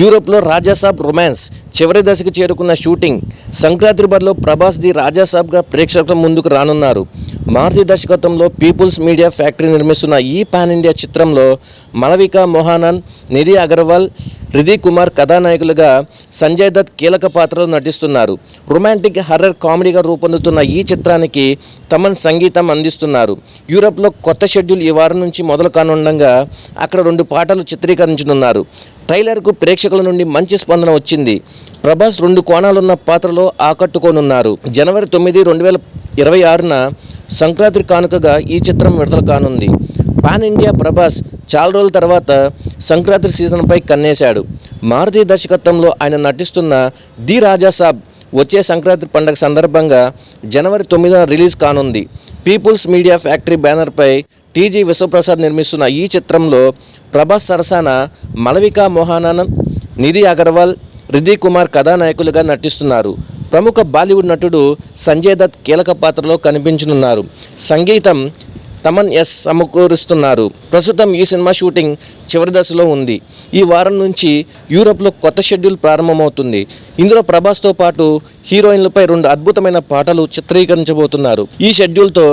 యూరోప్లో రాజాసాబ్ రొమాన్స్ చివరి దశకు చేరుకున్న షూటింగ్. సంక్రాంతి బరిలో ప్రభాస్ ది రాజాసాబ్గా ప్రేక్షకుల ముందుకు రానున్నారు. మారుతి దర్శకత్వంలో పీపుల్స్ మీడియా ఫ్యాక్టరీ నిర్మిస్తున్న ఈ పాన్ ఇండియా చిత్రంలో మలవిక మోహానంద్ నిధి అగర్వాల్ రిధి కుమార్ కథానాయకులుగా సంజయ్ దత్ కీలక పాత్రలో నటిస్తున్నారు. రొమాంటిక్ హర్రర్ కామెడీగా రూపొందుతున్న ఈ చిత్రానికి తమన్ సంగీతం అందిస్తున్నారు. యూరప్లో కొత్త షెడ్యూల్ ఈ వారం నుంచి మొదలు కానుండగా అక్కడ రెండు పాటలు చిత్రీకరించనున్నారు. ట్రైలర్కు ప్రేక్షకుల నుండి మంచి స్పందన వచ్చింది. ప్రభాస్ రెండు కోణాలున్న పాత్రలో ఆకట్టుకోనున్నారు. జనవరి తొమ్మిది రెండు వేల ఇరవై ఆరున సంక్రాంతి కానుకగా ఈ చిత్రం విడుదల కానుంది. పాన్ ఇండియా ప్రభాస్ చాలా రోజుల తర్వాత సంక్రాంతి సీజన్పై కన్నేశాడు. మారుతి దర్శకత్వంలో ఆయన నటిస్తున్న ది రాజాసాబ్ వచ్చే సంక్రాంతి పండుగ సందర్భంగా జనవరి తొమ్మిదిన రిలీజ్ కానుంది. పీపుల్స్ మీడియా ఫ్యాక్టరీ బ్యానర్పై టీజీ విశ్వప్రసాద్ నిర్మిస్తున్న ఈ చిత్రంలో ప్రభాస్ సరసాన మలవికా మోహానంద్ నిధి అగర్వాల్ రిధి కుమార్ కథానాయకులుగా నటిస్తున్నారు. ప్రముఖ బాలీవుడ్ నటుడు సంజయ్ దత్ కీలక పాత్రలో కనిపించనున్నారు. సంగీతం తమన్ ఎస్ సమకూరుస్తున్నారు. ప్రస్తుతం ఈ సినిమా షూటింగ్ చివరి దశలో ఉంది. ఈ వారం నుంచి యూరోప్లో కొత్త షెడ్యూల్ ప్రారంభమవుతుంది. ఇందులో ప్రభాస్తో పాటు హీరోయిన్లపై రెండు అద్భుతమైన పాటలు చిత్రీకరించబోతున్నారు. ఈ షెడ్యూల్తో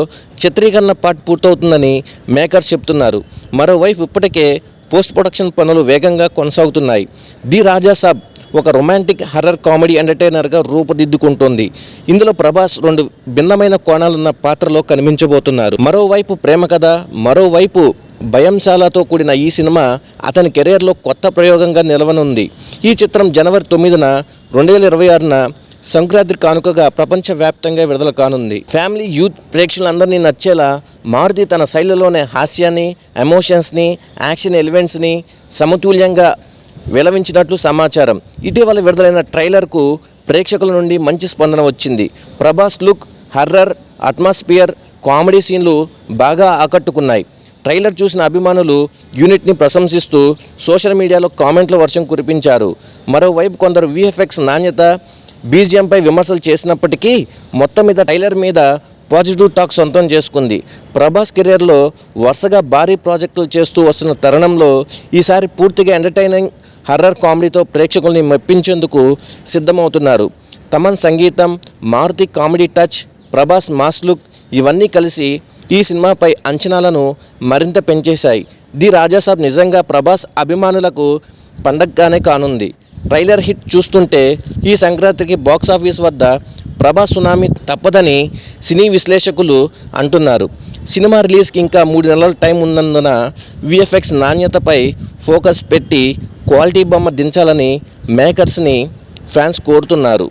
చిత్రీకరణ పార్ట్ పూర్తవుతుందని మేకర్స్ చెప్తున్నారు. మరోవైపు ఇప్పటికే పోస్ట్ ప్రొడక్షన్ పనులు వేగంగా కొనసాగుతున్నాయి. ది రాజాసాబ్ ఒక రొమాంటిక్ హర్రర్ కామెడీ ఎంటర్టైనర్గా రూపుదిద్దుకుంటోంది. ఇందులో ప్రభాస్ రెండు భిన్నమైన కోణాలున్న పాత్రలో కనిపించబోతున్నారు. మరోవైపు ప్రేమ కథ మరోవైపు భయంశాలతో కూడిన ఈ సినిమా అతని కెరీర్లో కొత్త ప్రయోగంగా నిలవనుంది. ఈ చిత్రం జనవరి తొమ్మిదిన రెండు వేల ఇరవై ఆరున సంక్రాంతి కానుకగా ప్రపంచవ్యాప్తంగా విడుదల కానుంది. ఫ్యామిలీ యూత్ ప్రేక్షకులందరినీ నచ్చేలా మారుతి తన శైలిలోనే హాస్యాన్ని ఎమోషన్స్ని యాక్షన్ ఎలిమెంట్స్ని సమతుల్యంగా వెలవించినట్లు సమాచారం. ఇటీవల విడుదలైన ట్రైలర్కు ప్రేక్షకుల నుండి మంచి స్పందన వచ్చింది. Prabhas look horror atmosphere comedy సీన్లు బాగా ఆకట్టుకున్నాయి. ట్రైలర్ చూసిన అభిమానులు యూనిట్ని ప్రశంసిస్తూ సోషల్ మీడియాలో కామెంట్ల వర్షం కురిపించారు. మరోవైపు కొందరు విఎఫ్ఎక్స్ నాణ్యత బీజిఎంపై విమర్శలు చేసినప్పటికీ మొత్తం మీద టైలర్ మీద పాజిటివ్ టాక్ సొంతం చేసుకుంది. ప్రభాస్ కెరీర్లో వరుసగా భారీ ప్రాజెక్టులు చేస్తూ వస్తున్న తరుణంలో ఈసారి పూర్తిగా ఎంటర్టైనింగ్ హర్రర్ కామెడీతో ప్రేక్షకుల్ని మెప్పించేందుకు సిద్ధమవుతున్నారు. తమన్ సంగీతం Maruthi comedy touch Prabhas mass look ఇవన్నీ కలిసి ఈ సినిమాపై అంచనాలను మరింత పెంచేశాయి. ది రాజాసాబ్ నిజంగా ప్రభాస్ అభిమానులకు పండగగానే కానుంది. ట్రైలర్ హిట్ చూస్తుంటే ఈ సంక్రాంతికి బాక్స్ ఆఫీస్ వద్ద ప్రభా సునామీ తప్పదని సినీ విశ్లేషకులు అంటున్నారు. సినిమా రిలీజ్కి ఇంకా మూడు నెలల టైం ఉన్నందున విఎఫ్ఎక్స్ నాణ్యతపై ఫోకస్ పెట్టి క్వాలిటీ బొమ్మ దించాలని మేకర్స్ని ఫ్యాన్స్ కోరుతున్నారు.